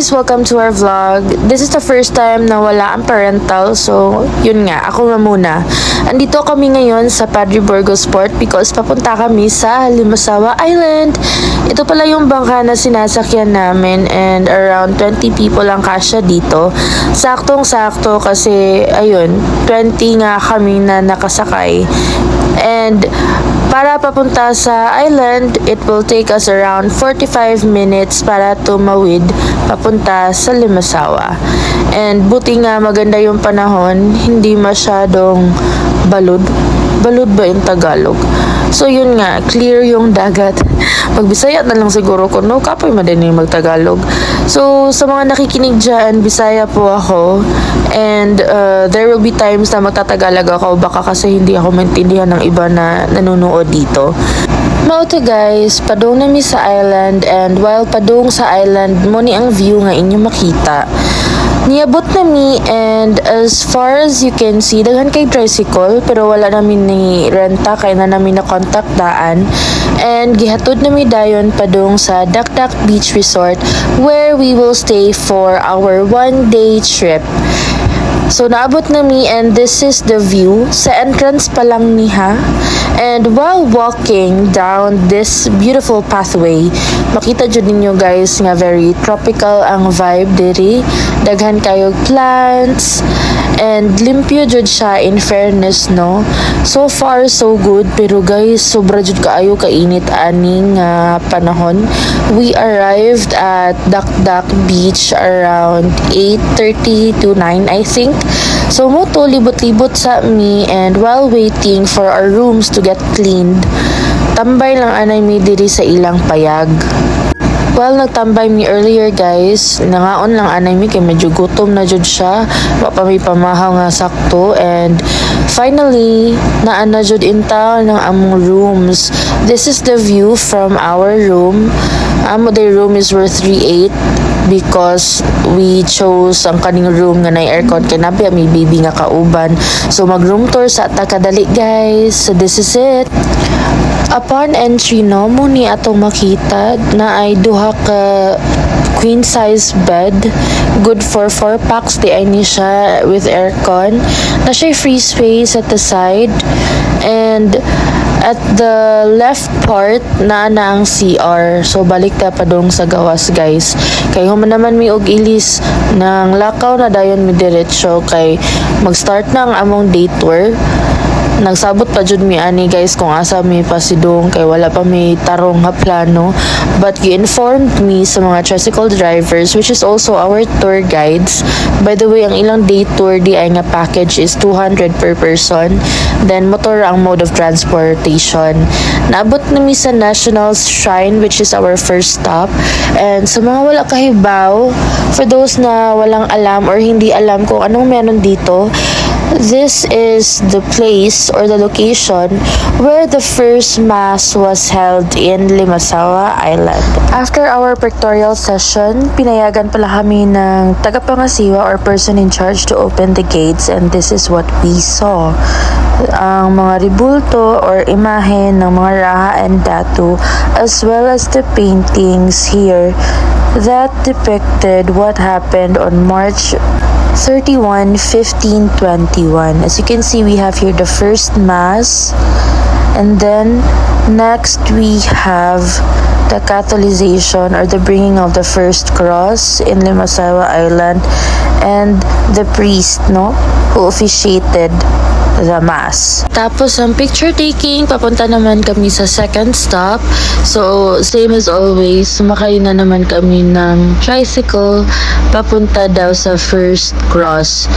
guys! Welcome to our vlog. This is the first time na wala ang parental, so yun nga, ako na muna. Andito kami ngayon sa Padre Burgos Port because papunta kami sa Limasawa Island. Ito pala yung bangka na sinasakyan namin and around 20 people ang kasya dito. Saktong-sakto kasi, ayun, 20 nga kami na nakasakay. And para papunta sa island, it will take us around 45 minutes para tumawid papunta sa Limasawa. And buti nga maganda yung panahon, hindi masyadong balod. Balod ba yung Tagalog? So yun nga, clear yung dagat. Magbisaya na lang siguro ko, no? Kapoy madali magtagalog. So sa mga nakikinig dyan, Bisaya po ako. And uh, there will be times na magtatagalog ako baka kasi hindi ako maintindihan ng iba na nanonood dito. Mao to guys, padung nami sa island and while padung sa island mo ni ang view nga inyo makita. Niabot na mi and as far as you can see, daghan kay tricycle pero wala namin ni renta kay na namin na contact daan. And gihatod na mi dayon padung sa Dakdak Beach Resort where we will stay for our one day trip. So naabot na mi and this is the view. Sa entrance pa lang niha. And while walking down this beautiful pathway, makita jud ninyo guys nga very tropical ang vibe diri. Daghan kayo plants and limpyo jud siya in fairness no. So far so good pero guys sobra jud kaayo kainit aning nga panahon. We arrived at Dakdak Beach around 8:30 to 9 I think. So mo to libot-libot sa mi and while waiting for our rooms to get cleaned, tambay lang anay mi diri sa ilang payag. Well, nagtambay mi earlier guys, nangaon lang anay mi kay medyo gutom na jud siya, wa pa may pamahaw nga sakto and finally naana jud inta ng among rooms. This is the view from our room. Amo the room is worth 38 because we chose ang kaning room nga na aircon kay nabi may baby nga kauban. So mag room tour sa ta kadali guys. So this is it. Upon entry no mo ni atong makita na ay duha ka queen size bed good for 4 packs di ay ni siya with aircon na siya free space at the side and at the left part na na ang CR so balik ta pa dong sa gawas guys. Kay human naman mi og ilis ng lakaw na dayon mi diretso kay mag-start na ang among day tour nagsabot pa jud mi ani guys kung asa mi pasidong kay wala pa mi tarong nga plano. But gi-informed me sa mga tricycle drivers which is also our tour guides. By the way ang ilang day tour di ay nga package is 200 per person. Then motor ang mode of transportation. Naabot na mi sa National Shrine which is our first stop. And sa mga wala kahibaw for those na walang alam or hindi alam kung anong meron dito This is the place or the location where the first mass was held in Limasawa Island. After our pictorial session, pinayagan pala kami ng tagapangasiwa or person in charge to open the gates and this is what we saw. Ang mga ribulto or imahe ng mga raha and datu as well as the paintings here that depicted what happened on March 31, 15, 21. As you can see, we have here the first mass. And then next we have the Catholization or the bringing of the first cross in Limasawa Island and the priest, no, who officiated the mass. Tapos ang picture taking, papunta naman kami sa second stop. So, same as always, sumakay na naman kami ng tricycle papunta daw sa first cross.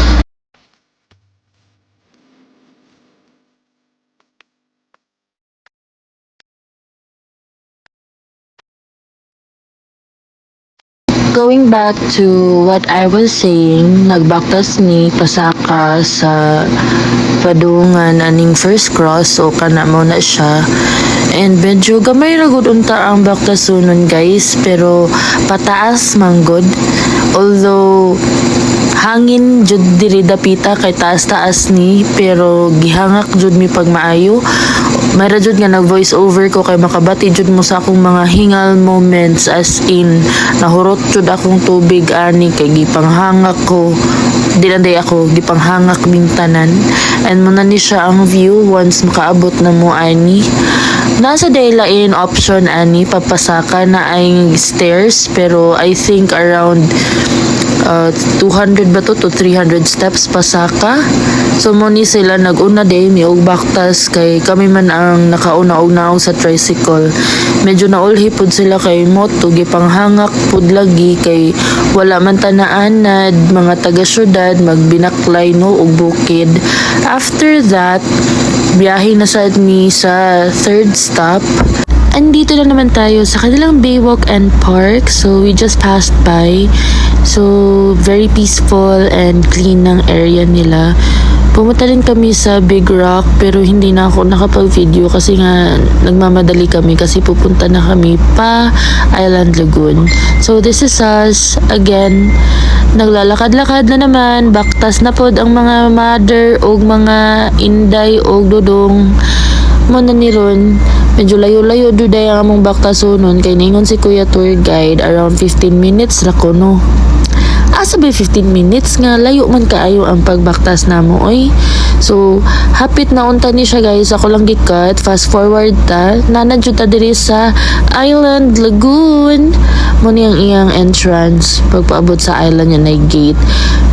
Going back to what I was saying, nagbaktas ni pasaka sa padungan aning first cross so kana mo na siya and medyo gamay ra gud unta ang baktasunon guys pero pataas man gud although hangin jud diri dapita kay taas taas ni pero gihangak jud mi pag maayo. May rajud nga nag voice over ko kay makabati jud mo sa akong mga hingal moments as in nahurot jud akong tubig ani kay gipanghangak ko. Di na day ako gipanghangak mintanan and mo na ni siya ang view once makaabot na mo ani nasa day lain option ani papasaka na ay stairs pero I think around uh, 200 ba to to 300 steps pasaka. So mo ni sila naguna day mi og baktas kay kami man ang nakauna og naog sa tricycle. Medyo naulhi pud sila kay moto gipanghangak pud lagi kay wala man tanaanad mga taga syudad magbinaklay no og bukid. After that biyahe na sad mi sa third stop Andito na naman tayo sa kanilang Baywalk and Park. So, we just passed by. So, very peaceful and clean ng area nila. Pumunta rin kami sa Big Rock pero hindi na ako nakapag-video kasi nga nagmamadali kami kasi pupunta na kami pa Island Lagoon. So this is us again. Naglalakad-lakad na naman. Baktas na pod ang mga mother o mga inday o dudong mo na ni ron medyo layo-layo duday ang among baktasonon kay ningon si Kuya Tour Guide around 15 minutes ra ko no asa ba 15 minutes nga layo man kaayo ang pagbaktas namo oy. So hapit na unta ni siya guys. Ako lang gikat fast forward ta. Nanadyo ta diri sa Island Lagoon. Mo ni ang iyang entrance. Pagpaabot sa island niya na gate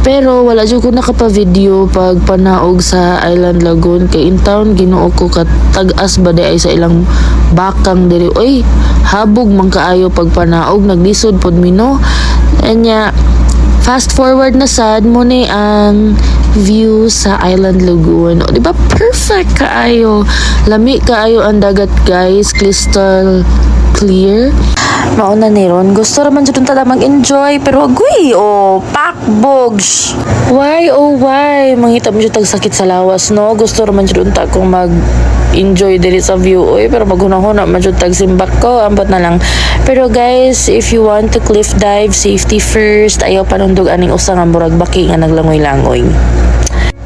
pero wala jud ko nakapa-video pag panaog sa Island Lagoon. Kay in town Ginoo ko kat tag-as ba ay sa ilang bakang diri. Oy habog man kaayo pag panaog naglisod pod mi no? Anya fast forward na sad mo ni ang view sa Island Lagoon. O, di ba perfect kaayo. Lami kaayo ang dagat guys, crystal clear. Mauna ni ron, gusto raman dyan tada mag-enjoy, pero agoy, o, pakbogs. Why, oh why? Mangita mo dyan sakit sa lawas, no? Gusto raman dyan ta kung mag enjoy diri sa view oy pero maghuna-huna man jud tag simbak ko ambot na lang pero guys if you want to cliff dive safety first ayaw panundog aning usa nga murag baki nga naglangoy-langoy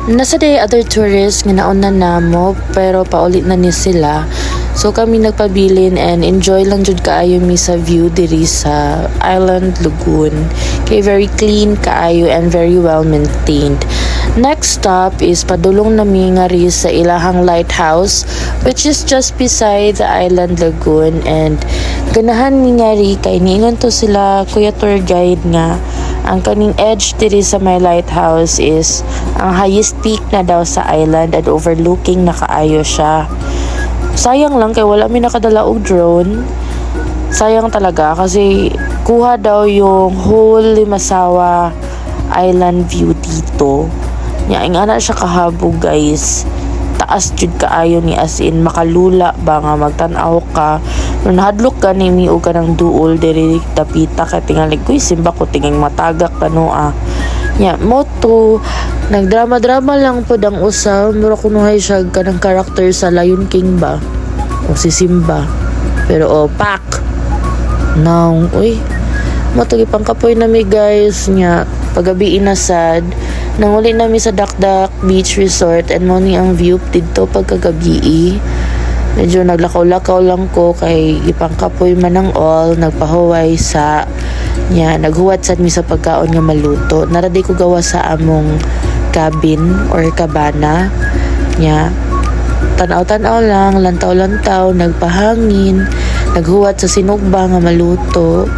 Nasa day other tourists nga nauna namo pero paulit na ni sila. So kami nagpabilin and enjoy lang jud kaayo mi sa view diri sa Island Lagoon. Kay very clean kaayo and very well maintained. Next stop is padulong nami nga ri sa ilahang lighthouse which is just beside the Island Lagoon and ganahan ni nga ri kay niingon to sila kuya tour guide nga ang kaning edge diri sa my lighthouse is ang highest peak na daw sa island and overlooking na kaayo siya. Sayang lang kay wala mi nakadala og drone. Sayang talaga kasi kuha daw yung whole Limasawa island view dito. Nya ing ana siya kahabog guys. Taas jud kaayo ni as in makalula ba nga magtan-aw ka. Nung nahadlok ka ni mi og kanang duol diri tapita ka tingali kuy simba ko tinging matagak kano ah. Nya moto nagdrama-drama lang pod ang usa mura kunuhay siya kanang karakter sa Lion King ba? O si Simba. Pero oh pak Now, uy, matagi pang kapoy na mi guys nya pagabi inasad nanguli nami sa Dakdak Beach Resort and mo ang view dito pagkagabi medyo naglakaw-lakaw lang ko kay ipang kapoy man ang all nagpahuway sa nya naghuwat sad mi sa pagkaon nga maluto. Naraday ko gawa sa among cabin or cabana nya tanaw-tanaw lang, lantaw-lantaw, nagpahangin, naghuwat sa sinugba nga maluto.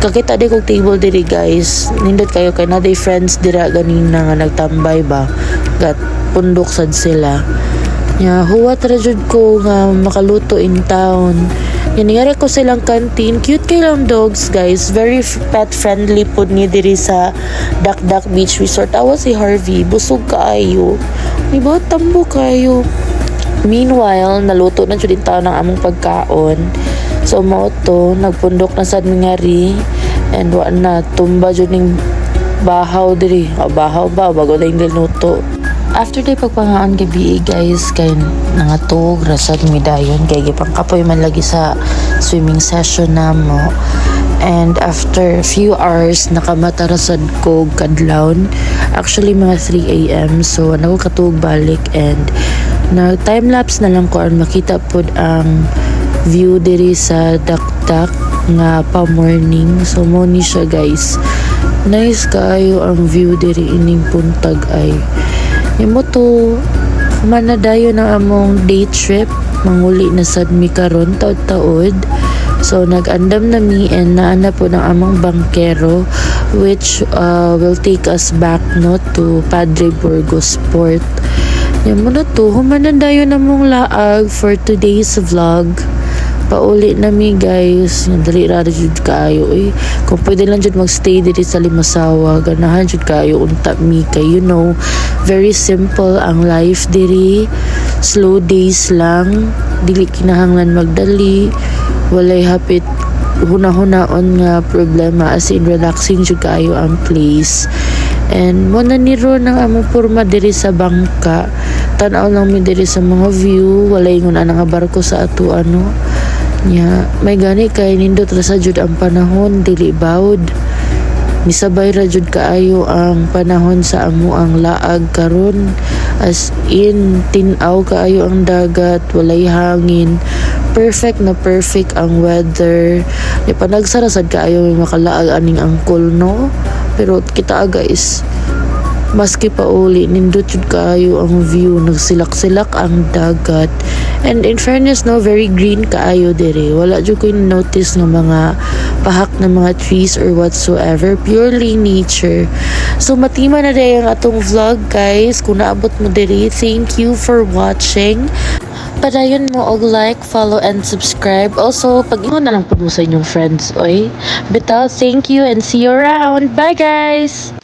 Kakita di kog table diri guys. Nindot kayo kay naday friends dira ganina nga nagtambay ba. Gat pundok sad sila. Nya huwat ra ko nga makaluto in town. Yan ningari ko silang canteen. Cute kay lang dogs guys. Very f- pet friendly pud ni diri sa Dakdak Beach Resort. Awa si Harvey. Busog kaayo. May ba tambo kayo. Meanwhile, naluto na jud taon ng among pagkaon. So mo to, nagpundok na sad mi nga ri and wa na tumba jud ning bahaw diri. O bahaw ba bago na yung niluto. After day pagpangaan gabi eh, guys kay nangatog rasad mi dayon kay gipang kapoy man lagi sa swimming session namo. And after few hours, nakamata rasad ko kadlawon. Actually, mga 3 a.m. So, ano katug balik and na time lapse na lang ko ang makita pod ang view diri sa dakdak nga pa morning so mo ni siya guys nice kaayo ang view diri ining puntag ay imo to manadayo na among day trip. Manguli na sad mi karon taod-taod. So nag-andam na mi and naana po ng among bangkero which uh, will take us back no to Padre Burgos Port. Yan mo na to humanadayo na mong laag for today's vlog pauli na mi guys. Dali ra jud kaayo eh. Kung pwede lang jud magstay diri sa Limasawa ganahan jud kaayo unta mi. Kay you know very simple ang life diri. Slow days lang. Dili kinahanglan magdali. Walay hapit huna-hunaon nga problema. As in relaxing jud kaayo ang place. And mo na niro ng among porma diri sa bangka. Tanaw lang mi diri sa mga view. Walay ingon ana nga barko sa ato ano nya may gani kay nindot ra sa jud ang panahon dili bawd. Misabay ra jud kaayo ang panahon sa amo ang laag karon. As in tinaw kaayo ang dagat walay hangin. Perfect na perfect ang weather. Di pa kaayo may makalaag aning angkol no? Pero kita guys maski pa uli nindot jud kaayo ang view nagsilak-silak ang dagat and in fairness no very green kaayo dire wala jud ko notice ng mga pahak ng mga trees or whatsoever purely nature so matima na day ang atong vlog guys kung naabot mo dire thank you for watching Padayon mo og like, follow, and subscribe. Also, pag ingon na lang po sa inyong friends, oy. Bitaw, thank you and see you around. Bye, guys!